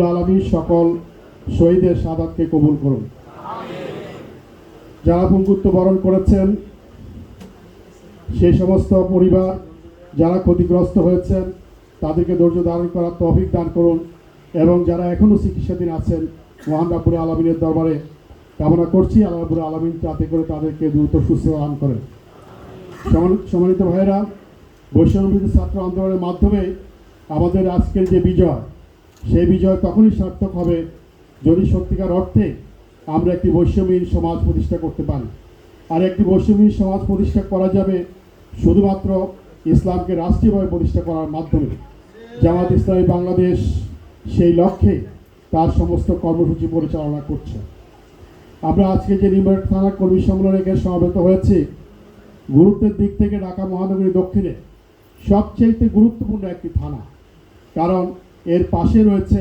রব্বুল আলমী সকল শহীদের সাদাতকে কবুল করুন। যারা পঙ্গুত্ব বরণ করেছেন, সেই সমস্ত পরিবার যারা ক্ষতিগ্রস্ত হয়েছেন, তাদেরকে ধৈর্য ধারণ করার তৌফিক দান করুন এবং যারা এখনও চিকিৎসাধীন আছেন, মহান রাব্বুল আলমিনের দরবারে কামনা করছি। আল্লাহ আলমিন যাতে করে তাদেরকে দ্রুত সুস্থ দান করেন। সমান- সম্মানিত ভাইয়েরা বৈষ্ণবীর ছাত্র আন্দোলনের মাধ্যমে আমাদের আজকের যে বিজয় সেই বিজয় তখনই সার্থক হবে যদি সত্যিকার অর্থে আমরা একটি বৈষম্যহীন সমাজ প্রতিষ্ঠা করতে পারি। আর একটি বৈষম্যহীন সমাজ প্রতিষ্ঠা করা যাবে শুধুমাত্র ইসলামকে রাষ্ট্রীয়ভাবে প্রতিষ্ঠা করার মাধ্যমে। জামাত ইসলামী বাংলাদেশ সেই লক্ষ্যে তার সমস্ত কর্মসূচি পরিচালনা করছে। আমরা আজকে যে নিউমার্ক থানা কর্মী সম্মেলনে সমবেত হয়েছি, গুরুত্বের দিক থেকে ঢাকা মহানগরী দক্ষিণে সবচেয়ে গুরুত্বপূর্ণ একটি থানা। কারণ এর পাশে রয়েছে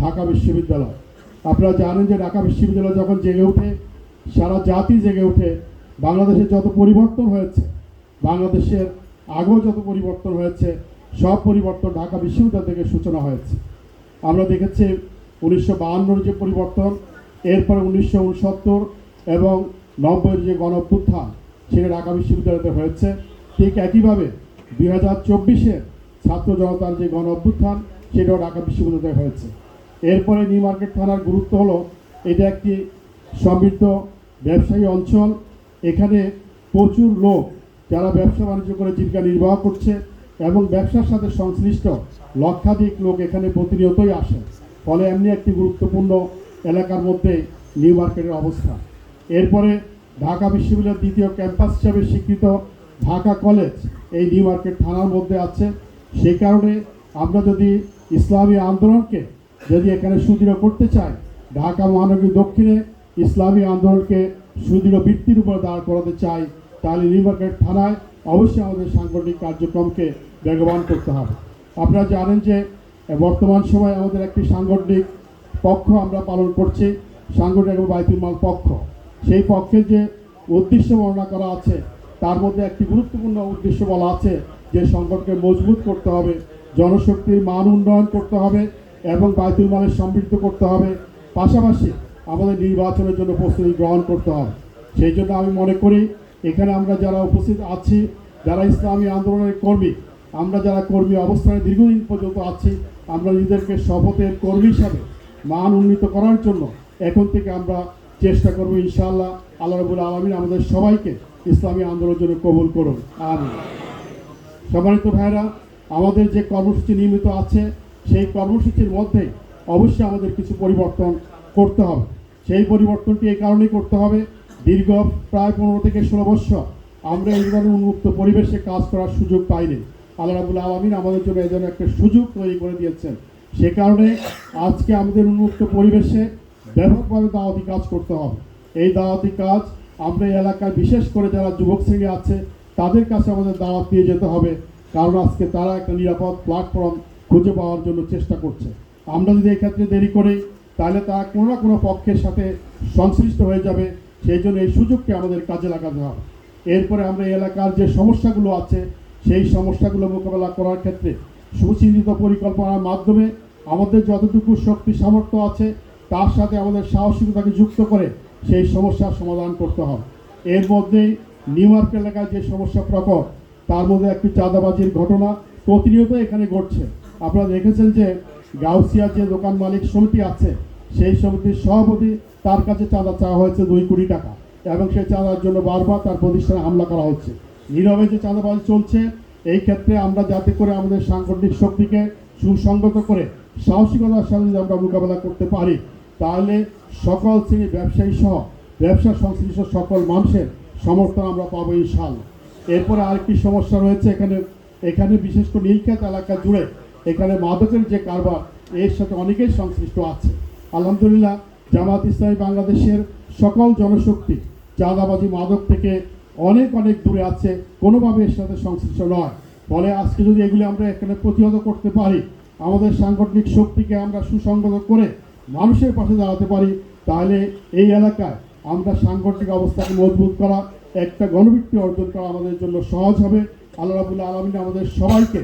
ঢাকা বিশ্ববিদ্যালয়। আপনারা জানেন যে ঢাকা বিশ্ববিদ্যালয় যখন জেগে ওঠে, সারা জাতি জেগে ওঠে বাংলাদেশের যত পরিবর্তন হয়েছে, বাংলাদেশের আগেও যত পরিবর্তন হয়েছে, সব পরিবর্তন ঢাকা বিশ্ববিদ্যালয় থেকে সূচনা হয়েছে। আমরা দেখেছি উনিশশো বাহান্নর যে পরিবর্তন, এরপরে উনিশশো উনসত্তর এবং নব্বইয়ের যে গণ সেটা ঢাকা বিশ্ববিদ্যালয়তে হয়েছে। ঠিক একইভাবে দুই হাজার চব্বিশের ছাত্র জনতার যে গণ অভ্যুত্থান সেটাও ঢাকা বিশ্ববিদ্যালয়ে হয়েছে। এরপরে নিউ মার্কেট থানার গুরুত্ব হলো, এটা একটি সমৃদ্ধ ব্যবসায়ী অঞ্চল। এখানে প্রচুর লোক, যারা ব্যবসা বাণিজ্য করে জীবিকা নির্বাহ করছে এবং ব্যবসার সাথে সংশ্লিষ্ট লক্ষাধিক লোক এখানে প্রতিনিয়তই আসে। ফলে এমনি একটি গুরুত্বপূর্ণ এলাকার মধ্যে নিউ মার্কেটের অবস্থা। এরপরে ঢাকা বিশ্ববিদ্যালয়ের দ্বিতীয় ক্যাম্পাস হিসাবে স্বীকৃত ঢাকা কলেজ এই নিউ মার্কেট থানার মধ্যে আছে। সেই কারণে আমরা যদি ইসলামী আন্দোলনকে যদি এখানে সুদৃঢ় করতে চাই, ঢাকা মহানগরী দক্ষিণে ইসলামী আন্দোলনকে সুদৃঢ় ভিত্তির উপর দাঁড় করাতে চাই, তাহলে নিউ থানায় অবশ্যই আমাদের সাংগঠনিক কার্যক্রমকে বেগবান করতে হবে। আপনারা জানেন যে বর্তমান সময়ে আমাদের একটি সাংগঠনিক পক্ষ আমরা পালন করছি, সাংগঠনিক এবং বাইতুল মাল পক্ষ। সেই পক্ষের যে উদ্দেশ্য বর্ণনা করা আছে, তার মধ্যে একটি গুরুত্বপূর্ণ উদ্দেশ্য বলা আছে, যে সংগঠনকে মজবুত করতে হবে। জনশক্তির মান উন্নয়ন করতে হবে এবং বাইতুল মালের সমৃদ্ধ করতে হবে। পাশাপাশি আমাদের নির্বাচনের জন্য প্রস্তুতি গ্রহণ করতে হবে। সেই জন্য আমি মনে করি এখানে আমরা যারা উপস্থিত আছি, যারা ইসলামী আন্দোলনের কর্মী, আমরা যারা কর্মী অবস্থানে দীর্ঘদিন পর্যন্ত আছি, আমরা নিজেদেরকে শপথের কর্মী হিসাবে মান উন্নীত করার জন্য এখন থেকে আমরা চেষ্টা করব ইনশাআল্লাহ। আল্লাহ রবুল আলমিন আমাদের সবাইকে ইসলামী আন্দোলনের জন্য কবুল করুন। আমি সম্মানিত ভাইরা আমাদের যে কর্মসূচি নিয়মিত আছে, সেই কর্মসূচির মধ্যে অবশ্যই আমাদের কিছু পরিবর্তন করতে হবে। সেই পরিবর্তনটি এই কারণেই করতে হবে, দীর্ঘ প্রায় পনেরো থেকে ষোলো বছর আমরা এই ধরনের উন্মুক্ত পরিবেশে কাজ করার সুযোগ পাইনি। আল্লাহ রাবুল আলমিন আমাদের জন্য এই জন্য একটা সুযোগ তৈরি করে দিয়েছেন। সে কারণে আজকে আমাদের উন্মুক্ত পরিবেশে ব্যাপকভাবে দাওয়াতি কাজ করতে হবে। এই দাওয়াতি কাজ আমরা এই এলাকায় বিশেষ করে যারা যুবক শ্রেণি আছে, তাদের কাছে আমাদের দাওয়াত দিয়ে যেতে হবে। কারণ আজকে তারা একটা নিরাপদ প্ল্যাটফর্ম খুঁজে পাওয়ার জন্য চেষ্টা করছে। আমরা যদি এক্ষেত্রে দেরি করি, তাহলে তারা কোনো না কোনো পক্ষের সাথে সংশ্লিষ্ট হয়ে যাবে। সেই জন্য এই সুযোগকে আমাদের কাজে লাগাতে হবে। এরপরে আমরা এই এলাকার যে সমস্যাগুলো আছে, সেই সমস্যাগুলো মোকাবেলা করার ক্ষেত্রে সুচিন্তিত পরিকল্পনার মাধ্যমে আমাদের যতটুকু শক্তি সামর্থ্য আছে, তার সাথে আমাদের সাহসিকতাকে যুক্ত করে সেই সমস্যার সমাধান করতে হবে। এর মধ্যেই নিউ মার্কেট এলাকায় যে সমস্যা প্রকট তার মধ্যে একটি চাঁদাবাজির ঘটনা প্রতিনিয়ত এখানে ঘটছে। আপনারা দেখেছেন যে গাউসিয়া যে দোকান মালিক সমিতি আছে, সেই সমিতির সভাপতি তার কাছে চাঁদা চাওয়া হয়েছে দুই কোটি টাকা এবং সেই চাঁদার জন্য বারবার তার প্রতিষ্ঠানে হামলা করা হচ্ছে। নীরবে যে চাঁদাবাজি চলছে, এই ক্ষেত্রে আমরা যাতে করে আমাদের সাংগঠনিক শক্তিকে সুসংগত করে সাহসিকতার সাথে যদি আমরা মোকাবেলা করতে পারি, তাহলে সকল শ্রেণির ব্যবসায়ী সহ, ব্যবসা সংশ্লিষ্ট সকল মানুষের সমর্থন আমরা পাবো ইনশাল্লাহ এরপরে আরেকটি সমস্যা রয়েছে এখানে এখানে বিশেষ করে নীলক্ষেত এলাকা জুড়ে, এখানে মাদকের যে কারবার, এর সাথে অনেকেই সংশ্লিষ্ট আছে। আলহামদুলিল্লাহ, জামাত ইসলামী বাংলাদেশের সকল জনশক্তি চাঁদাবাজি, মাদক থেকে অনেক অনেক দূরে আছে, কোনোভাবে এর সাথে সংশ্লিষ্ট নয়। ফলে আজকে যদি এগুলি আমরা এখানে প্রতিহত করতে পারি, আমাদের সাংগঠনিক শক্তিকে আমরা সুসংগত করে মানুষের পাশে দাঁড়াতে পারি, তাহলে এই এলাকায় আমরা সাংগঠনিক অবস্থাকে মজবুত করা একটা গণভিত্তি অর্জন করা আমাদের জন্য সহজ হবে। আল্লাহ রাবুল্লাহ আলমিন আমাদের সবাইকে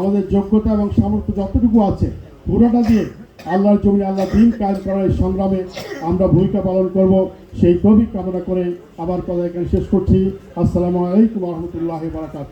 আমাদের যোগ্যতা এবং সামর্থ্য যতটুকু আছে পুরোটা দিয়ে আল্লাহর জমি আল্লাহ দিন কাজ করার সংগ্রামে আমরা ভূমিকা পালন করব। সেই কবি কামনা করে আবার কথা এখানে শেষ করছি। আসসালামু আলাইকুম রহমতুল্লাহ বারাকাত